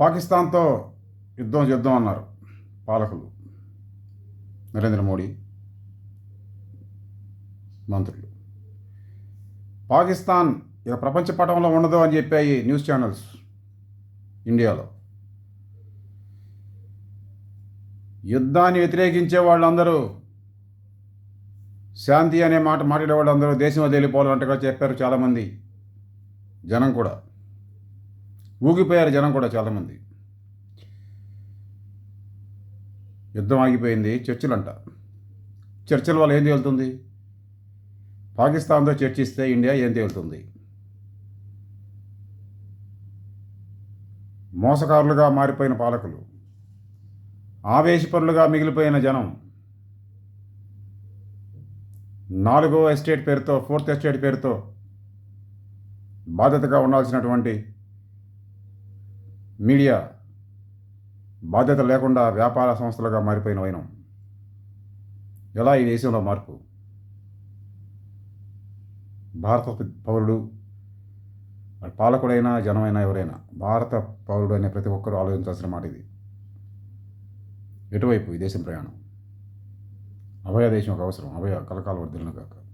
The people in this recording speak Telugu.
పాకిస్తాన్తో యుద్ధం యుద్ధం అన్నారు పాలకులు. నరేంద్ర మోడీ మంత్రులు. పాకిస్తాన్ ఇక ప్రపంచ పటంలో ఉండదు అని చెప్పాయి న్యూస్ ఛానల్స్ ఇండియాలో. యుద్ధాన్ని వ్యతిరేకించే వాళ్ళందరూ శాంతి అనే మాట మాట్లాడే వాళ్ళందరూ దేశం వదిలిపోవాలంటగా చెప్పారు చాలామంది జనం కూడా. ఊగిపోయారు జనం కూడా చాలామంది. యుద్ధం ఆగిపోయింది చర్చలంట. చర్చల వల్ల ఏం తేలుతుంది పాకిస్తాన్తో చర్చిస్తే ఇండియా ఏం తేలుతుంది మోసకారులుగా మారిపోయిన పాలకులు ఆవేశపరులుగా మిగిలిపోయిన జనం నాలుగో ఎస్టేట్ పేరుతో ఫోర్త్ ఎస్టేట్ పేరుతో బాధ్యతగా ఉండాల్సినటువంటి మీడియా బాధ్యత లేకుండా వ్యాపార సంస్థలుగా మారిపోయిన వైనం. ఎలా ఈ దేశంలో మార్పు? భారత పౌరుడు పాలకుడైనా జనమైనా ఎవరైనా భారత పౌరుడు అనే ప్రతి ఒక్కరూ ఆలోచించాల్సిన మాట ఇది. ఎటువైపు ఈ దేశం ప్రయాణం? అభయ దేశం ఒక అవసరం. అభయ కలకాల వర్ధులను కాక.